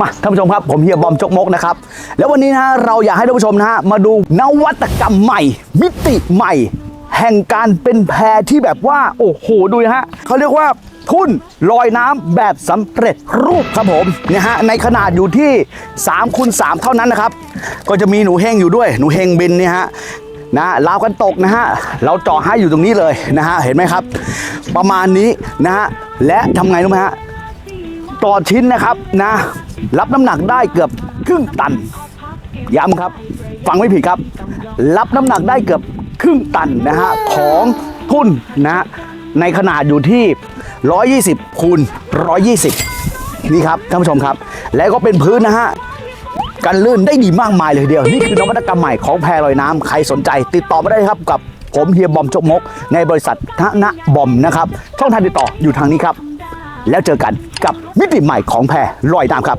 มาท่านผู้ชมครับ ผมเฮียบอมจกมกนะครับ แล้ววันนี้นะฮะเราอยากให้ท่านผู้ชมนะฮะมาดูนวัตกรรมใหม่ มิติใหม่ แห่งการเป็นแพที่แบบว่า โอ้โหดูนะฮะเขาเรียกว่าทุ่นลอยน้ำแบบสำเร็จรูปครับผมเนี่ยฮะในขนาดอยู่ที่3คูณ3เท่านั้นนะครับ ก็จะมีหนูเฮงอยู่ด้วยหนูเฮงบินเนี่ยฮะนะราวกันตกนะฮะเราจาะให้อยู่ตรงนี้เลยนะฮะเห็นไหมครับ ประมาณนี้นะฮะและทำไงรู้ไหมฮะต่อชิ้นนะครับนะ รับน้ำหนักได้เกือบครึ่งตัน ย้ำครับ ฟังไม่ผิดครับ รับน้ำหนักได้เกือบครึ่งตันนะฮะของทุ่นนะในขนาดอยู่ที่ 120คูณ120 นี่ครับท่านผู้ชมครับ แล้วก็เป็นพื้นนะฮะกันลื่นได้ดีมากมายเลยเดียว นี่คือนวัตกรรมใหม่ของแพรลอยน้ำใครสนใจ ติดต่อมาได้ครับกับผมเฮียบอมจกมก ในบริษัททนะบอมนะครับ ช่องทางติดต่ออยู่ทางนี้ครับ แล้วเจอกันกับมิติใหม่ของแพรลอยน้ำครับ